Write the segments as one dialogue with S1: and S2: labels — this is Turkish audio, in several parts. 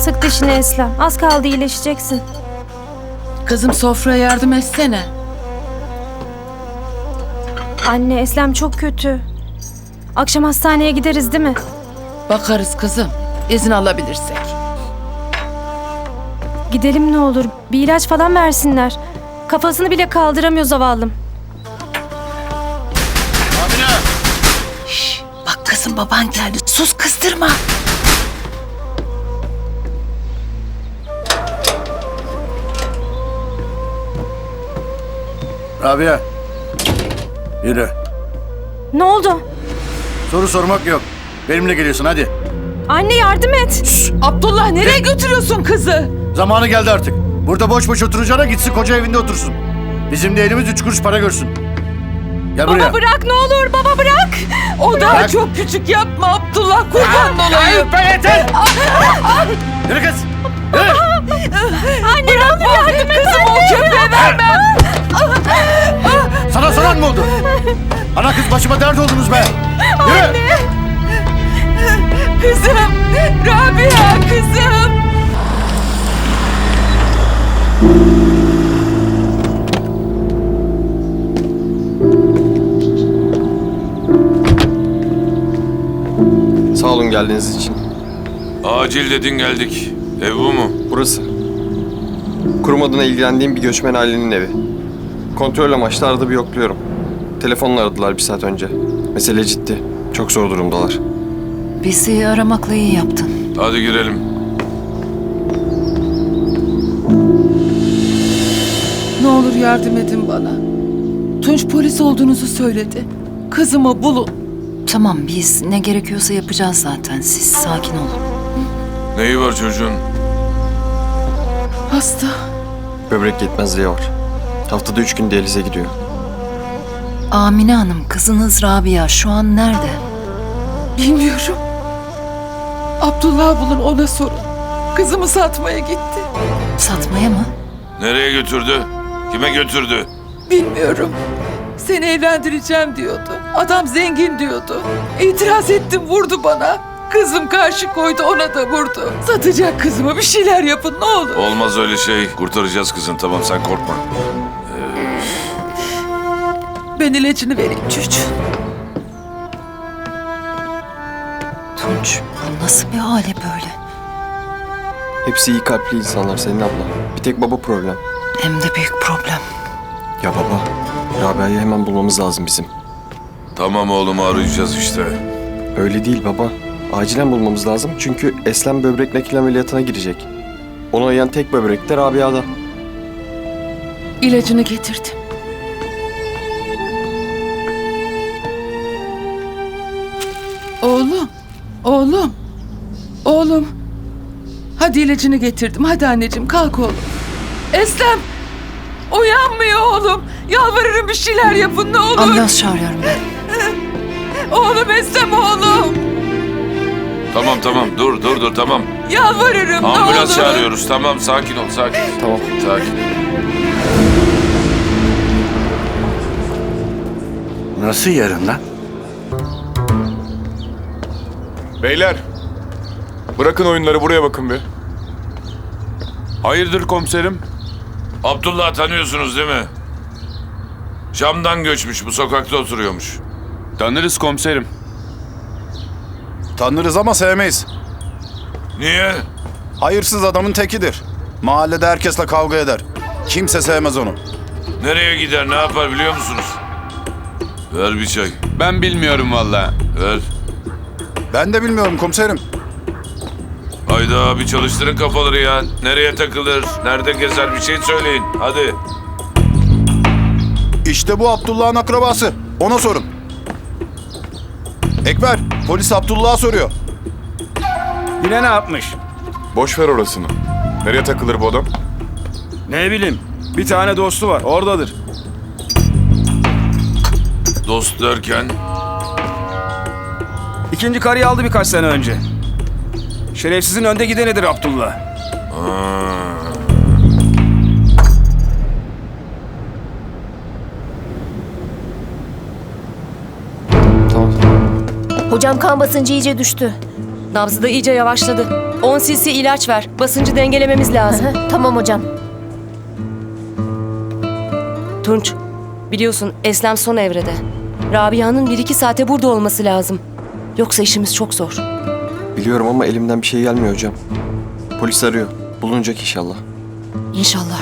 S1: Sık dişini Eslem. Az kaldı iyileşeceksin.
S2: Kızım sofraya yardım etsene.
S1: Anne Eslem çok kötü. Akşam hastaneye gideriz değil mi?
S2: Bakarız kızım. İzin alabilirsek.
S1: Gidelim ne olur. Bir ilaç falan versinler. Kafasını bile kaldıramıyor zavallım.
S2: Şş, bak kızım baban geldi. Sus kızdırma.
S3: Rabia. Yürü.
S1: Ne oldu?
S3: Soru sormak yok. Benimle geliyorsun hadi.
S1: Anne yardım et.
S2: Abdullah nereye götürüyorsun kızı?
S3: Zamanı geldi artık. Burada boş boş oturacağına gitsin koca evinde otursun. Bizim de elimiz üç kuruş para görsün. Gel buraya.
S1: Baba bırak ne olur baba bırak.
S2: O daha
S3: Bırak.
S2: çok küçük yapma Abdullah kurban olayım.
S3: yeter. Yürü kız. Yürü.
S1: Anne ne olur yardım et.
S2: Kızım o köpeğe vermem.
S3: Sana soran mı oldu? Ana kız başıma dert oldunuz be. Yürü.
S2: Kızım. Rabia kızım.
S4: Sağ olun geldiğiniz için.
S5: Acil dedin geldik. Ev bu mu?
S4: Burası. Kurum adına ilgilendiğim bir göçmen ailenin evi. Kontrol amaçlı arada bir yokluyorum. Telefonla aradılar bir saat önce. Mesele ciddi. Çok zor durumdalar.
S6: Bizi aramakla iyi yaptın.
S5: Hadi girelim.
S2: Ne olur yardım edin bana. Tunç polis olduğunuzu söyledi. Kızımı bulun.
S6: Tamam biz ne gerekiyorsa yapacağız zaten. Siz sakin olun.
S5: Neyi var çocuğun?
S2: Hasta.
S4: Böbrek yetmezliği var. Haftada üç gün diyalize gidiyor.
S6: Amine Hanım kızınız Rabia şu an nerede?
S2: Bilmiyorum. Abdullah bulun ona sorun. Kızımı satmaya gitti.
S6: Satmaya mı?
S5: Nereye götürdü? Kime götürdü?
S2: Bilmiyorum. Seni evlendireceğim diyordu. Adam zengin diyordu. İtiraz ettim vurdu bana. Kızım karşı koydu ona da vurdu. Satacak kızımı bir şeyler yapın ne olur.
S5: Olmaz öyle şey. Kurtaracağız kızın tamam sen korkma.
S2: Ben ilacını vereyim çocuğun.
S6: Tunç bu nasıl bir hale böyle?
S4: Hepsi iyi kalpli insanlar senin abla. Bir tek baba problem.
S6: Hem de büyük problem.
S4: Ya baba, Rabia'yı hemen bulmamız lazım bizim.
S5: Tamam oğlumu arayacağız işte.
S4: Öyle değil baba. Acilen bulmamız lazım çünkü Eslem böbrek nakil ameliyatına girecek. Ona uyan tek böbrek de Rabia'da.
S2: İlacını getirdim. Oğlum, oğlum. Hadi ilacını getirdim. Hadi anneciğim kalk oğlum. Eslem, uyanmıyor oğlum. Yalvarırım bir şeyler yapın ne olur.
S6: Ambulans çağırıyorum ben.
S2: Oğlum Eslem oğlum.
S5: Tamam tamam dur dur dur tamam.
S2: Yalvarırım ne olur.
S5: Ambulans çağırıyoruz tamam sakin ol sakin.
S4: Tamam.
S5: Sakin.
S3: Nasıl yarın lan?
S7: Beyler, bırakın oyunları buraya bakın bir.
S5: Hayırdır komiserim? Abdullah tanıyorsunuz değil mi? Şam'dan göçmüş bu sokakta oturuyormuş.
S7: Tanırız komiserim.
S8: Tanırız ama sevmeyiz.
S5: Niye?
S8: Hayırsız adamın tekidir. Mahallede herkesle kavga eder. Kimse sevmez onu.
S5: Nereye gider ne yapar biliyor musunuz? Ver bir çay.
S7: Ben bilmiyorum valla.
S5: Ver.
S8: Ben de bilmiyorum komiserim.
S5: Hayda bir çalıştırın kafaları ya. Nereye takılır? Nerede gezer bir şey söyleyin. Hadi.
S8: İşte bu Abdullah'ın akrabası. Ona sorun. Ekber, polis Abdullah'a soruyor.
S9: Yine ne yapmış?
S7: Boş ver orasını. Nereye takılır bu adam?
S9: Ne bileyim. Bir tane dostu var. Oradadır.
S5: Dost derken
S9: İkinci karıyı aldı birkaç sene önce. Şerefsizin önde gidenidir Abdullah.
S4: Tamam.
S10: Hocam kan basıncı iyice düştü. Nabzı da iyice yavaşladı.
S1: 10 cc ilaç ver. Basıncı dengelememiz lazım.
S10: Tamam hocam.
S1: Tunç, biliyorsun Eslem son evrede. Rabia'nın 1-2 saate burada olması lazım. Yoksa işimiz çok zor.
S4: Biliyorum ama elimden bir şey gelmiyor hocam. Polis arıyor. Bulunacak inşallah.
S6: İnşallah.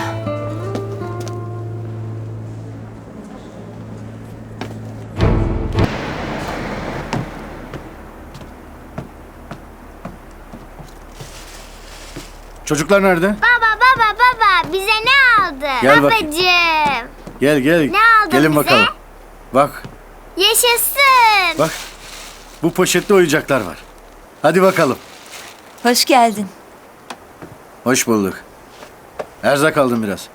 S3: Çocuklar nerede?
S10: Baba baba baba bize ne aldı?
S3: Gel bakayım.
S10: Babacığım.
S3: Gel gel.
S10: Ne aldın
S3: Gelin
S10: bize?
S3: bakalım. Bak
S10: Yaşasın.
S3: bak. Bu poşette oyuncaklar var. Hadi bakalım.
S6: Hoş geldin.
S3: Hoş bulduk. Erzak aldım biraz.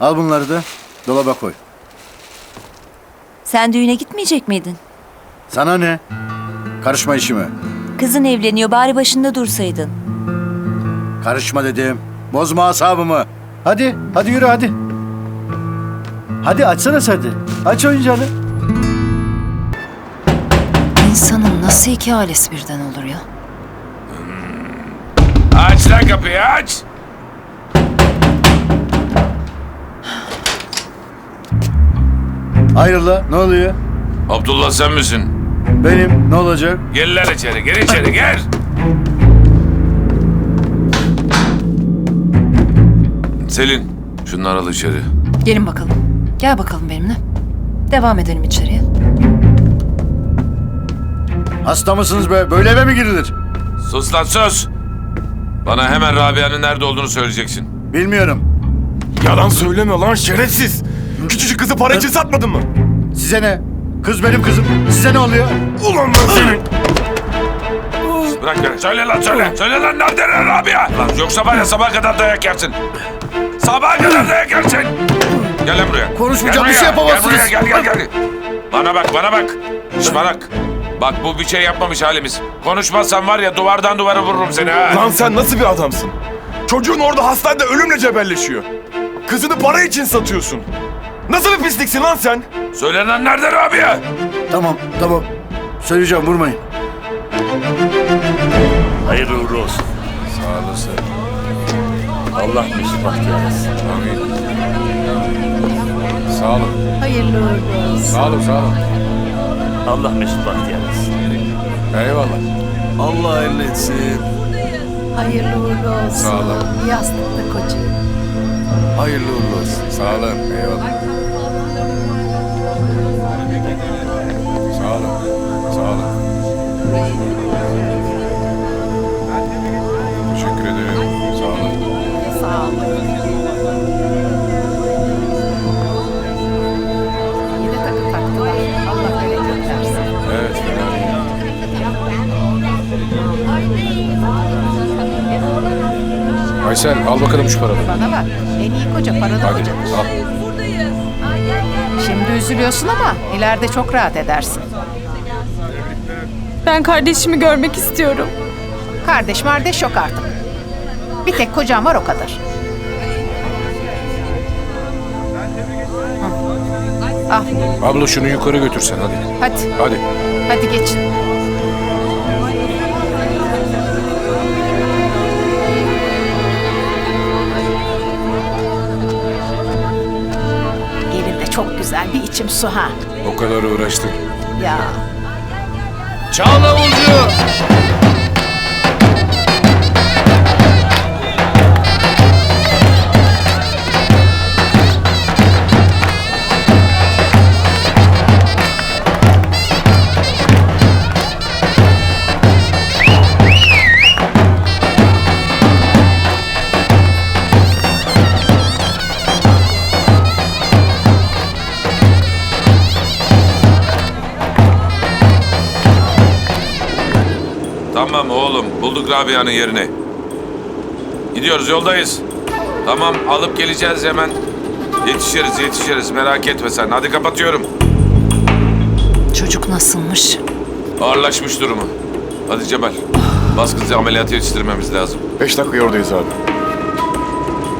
S3: Al bunları da dolaba koy.
S6: Sen düğüne gitmeyecek miydin?
S3: Sana ne? Karışma işime.
S6: Kızın evleniyor bari başında dursaydın.
S3: Karışma dedim. Bozma asabımı. Hadi, hadi yürü hadi. Hadi açsana hadi. Aç oyuncağını.
S6: Nasıl iki ailesi birden olur ya?
S5: Aç lan kapıyı aç.
S3: Hayrola ne oluyor?
S5: Abdullah sen misin?
S3: Benim ne olacak?
S5: Gel lan içeri, gel içeri, gel. Selin, şunları al içeri.
S6: Gelin bakalım. Gel bakalım benimle. Devam edelim içeriye.
S3: Hasta mısınız be? Böyle eve mi girilir?
S5: Sus lan sus. Bana hemen Rabia'nın nerede olduğunu söyleyeceksin.
S3: Bilmiyorum.
S7: Yalan söyleme lan şerefsiz. Küçücük kızı para için satmadın mı?
S3: Size ne? Kız benim kızım. Size ne oluyor?
S7: Ulan ben senin.
S5: Bırak beni. Söyle lan söyle. Söyle lan nerede lan Rabia? Lan yoksa var ya sabaha kadar dayak yersin. Sabaha kadar dayak yersin. Gel lan buraya.
S3: Konuşmayacağım,
S5: Gel
S3: bir şey
S5: buraya,
S3: yapamazsınız.
S5: Gel buraya gel gel gel. Bana bak bana bak. Şş bak. Bu bir şey yapmamış halimiz. Konuşmazsan var ya duvardan duvara vururum seni ha.
S7: Lan sen nasıl bir adamsın? Çocuğun orada hastanede ölümle cebelleşiyor. Kızını para için satıyorsun. Nasıl bir pisliksin lan sen?
S5: Söyle lan nerede Rabia?
S3: Tamam, tamam. Söyleyeceğim, vurmayın.
S11: Hayırlı uğurlu olsun.
S7: Sağ olasın.
S11: Allah mesut bahtiyar etsin.
S7: Amin. Sağ olun. Hayırlı uğurlu olsun. Sağ olun, sağ olun.
S11: Allah mesut bahtiyar etsin.
S7: Eyvallah.
S11: Allah hayırlı etsin.
S12: Hayırlı uğurlu olsun.
S7: Sağ olun.
S12: Yastıklı koca.
S7: Hayırlı uğurlu olsun. Sağ olun. Eyvallah. Sağ olun. Sağ olun. Aysel al bakalım şu paraları.
S12: Bana bak. En iyi koca paralı
S7: Hadi
S12: kocadır.
S7: al.
S12: Şimdi üzülüyorsun ama ileride çok rahat edersin.
S1: Ben kardeşimi görmek istiyorum.
S12: Kardeş mardeş yok artık. Bir tek kocam var o kadar. Hı. Al
S7: Abla şunu yukarı götürsen hadi.
S12: hadi.
S7: Hadi.
S12: Hadi geçin. Güzel bir içim su ha.
S7: O kadar uğraştık.
S12: Ya
S7: Çal davulcu.
S5: Rabia'nın yerini. Gidiyoruz yoldayız. Tamam alıp geleceğiz hemen. Yetişiriz yetişiriz merak etme sen. Hadi kapatıyorum.
S6: Çocuk nasılmış?
S5: Ağırlaşmış durumu. Hadi Cemal. Bas kızı ameliyata yetiştirmemiz lazım.
S7: Beş dakika oradayız abi.